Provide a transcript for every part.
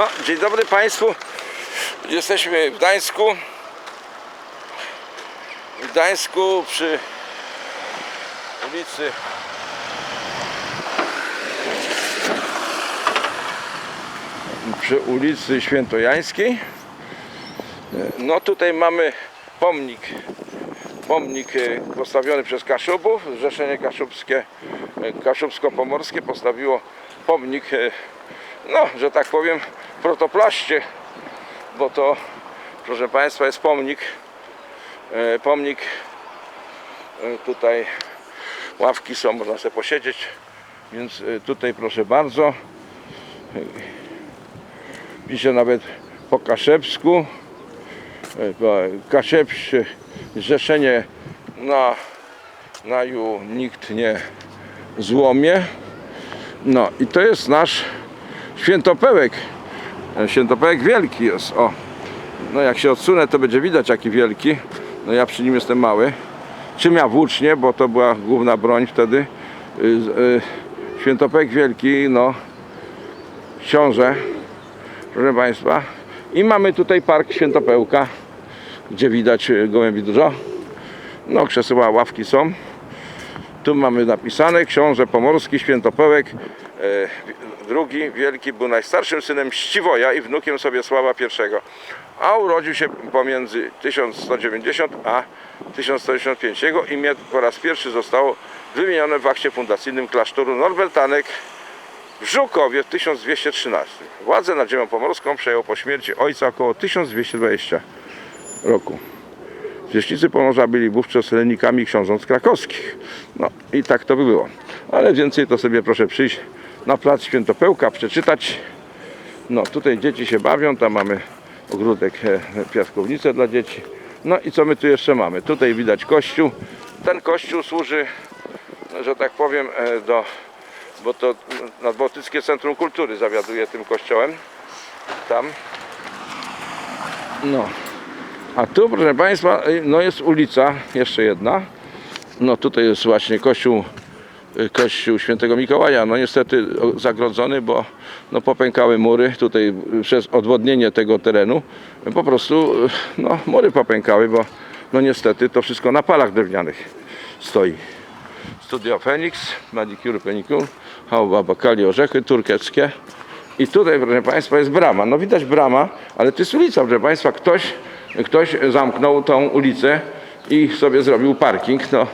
No, dzień dobry Państwu. Jesteśmy w Gdańsku. W Gdańsku przy ulicy przy ulicy Świętojańskiej. No tutaj mamy pomnik pomnik e, postawiony przez Kaszubów. Zrzeszenie Kaszubskie, e, Kaszubsko-Pomorskie postawiło pomnik, e, no, że tak powiem, protoplaście, bo to, proszę Państwa, jest pomnik, e, pomnik, e, tutaj ławki są, można sobie posiedzieć, więc e, tutaj proszę bardzo, pisze nawet po kaszebsku, Kaszepsie zrzeszenie na, na ju nikt nie złomie. No i to jest nasz świętopełek. E, Świętopełek wielki jest, o. No jak się odsunę, to będzie widać jaki wielki. No ja przy nim jestem mały. Czym ja włócznie, bo to była główna broń wtedy. Y, y, Świętopełek wielki, no książę, proszę Państwa. I mamy tutaj park Świętopełka, gdzie widać e, gołębi dużo. No, krzeseła, ławki są. Tu mamy napisane, książę pomorski, Świętopełek drugi wielki był najstarszym synem Ściwoja i wnukiem Sobiesława I, a urodził się pomiędzy 1190 a 1165. Jego imię po raz pierwszy zostało wymienione w akcie fundacyjnym klasztoru Norbertanek w Żukowie w 1213. Władzę nad ziemią pomorską przejął po śmierci ojca około 1220 roku. Zwierzchnicy Pomorza byli wówczas lennikami książąt krakowskich. No i tak to by było. Ale więcej to sobie proszę przyjść na plac Świętopełka, przeczytać. No tutaj dzieci się bawią, tam mamy ogródek, e, piaskownicę dla dzieci. No i co my tu jeszcze mamy? Tutaj widać kościół. Ten kościół służy, że tak powiem, e, do bo to Nadbałtyckie Centrum Kultury zawiaduje tym kościołem. Tam. No. A tu, proszę Państwa, y, no jest ulica, jeszcze jedna. No tutaj jest właśnie kościół, kościół świętego Mikołaja. No niestety zagrodzony, bo no, popękały mury. Tutaj y, przez odwodnienie tego terenu y, po prostu y, no, mury popękały, bo no niestety to wszystko na palach drewnianych stoi. Studio Phoenix, Manicure Penicure, Hałba Bakali Orzechy turkeckie. I tutaj, proszę Państwa, jest brama. No widać brama, ale to jest ulica, proszę Państwa. Ktoś, ktoś zamknął tą ulicę i sobie zrobił parking. No,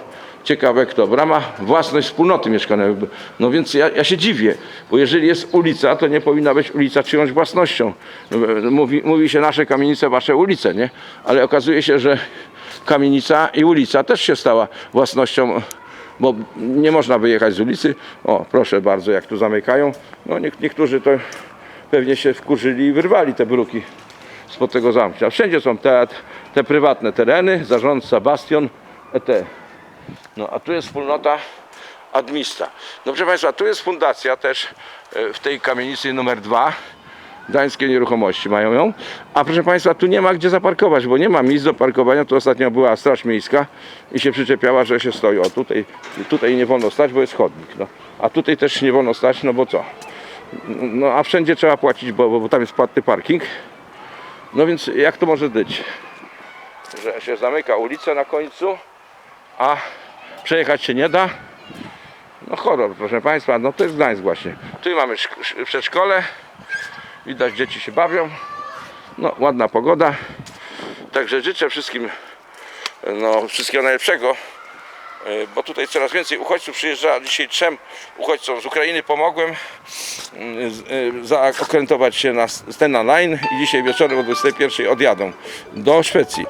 ciekawe kto. Brama, własność wspólnoty mieszkaniowej. No więc ja, ja się dziwię, bo jeżeli jest ulica, to nie powinna być ulica czyjąś własnością. Mówi, mówi się nasze kamienice, wasze ulice, nie? Ale okazuje się, że kamienica i ulica też się stała własnością bo nie można wyjechać z ulicy. O, proszę bardzo, jak tu zamykają. No nie, niektórzy to pewnie się wkurzyli i wyrwali te bruki spod tego zamknięcia. Wszędzie są te, te prywatne tereny, zarządca Bastion, ET. No a tu jest wspólnota Admista. No proszę Państwa, tu jest fundacja też e, w tej kamienicy numer 2. Gdańskie nieruchomości mają ją. A proszę Państwa, tu nie ma gdzie zaparkować, bo nie ma miejsc do parkowania. Tu ostatnio była Straż Miejska i się przyczepiała, że się stoi. O, tutaj, tutaj nie wolno stać, bo jest chodnik. No. A tutaj też nie wolno stać, no bo co? No a wszędzie trzeba płacić, bo, bo tam jest płatny parking. No więc jak to może być? Że się zamyka ulicę na końcu, a przejechać się nie da. No horror, proszę Państwa, no to jest Gdańsk właśnie. Tu mamy szk- sz- przedszkole, widać dzieci się bawią, no ładna pogoda. Także życzę wszystkim no, wszystkiego najlepszego, bo tutaj coraz więcej uchodźców przyjeżdża. Dzisiaj trzem uchodźcom z Ukrainy pomogłem mm, e, zaokrętować się na Stena Line i dzisiaj wieczorem o 21 odjadą do Szwecji.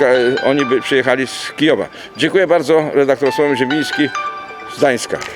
E, Oni by przyjechali z Kijowa. Dziękuję bardzo, redaktor Sławomir Ziemiński z Gdańska.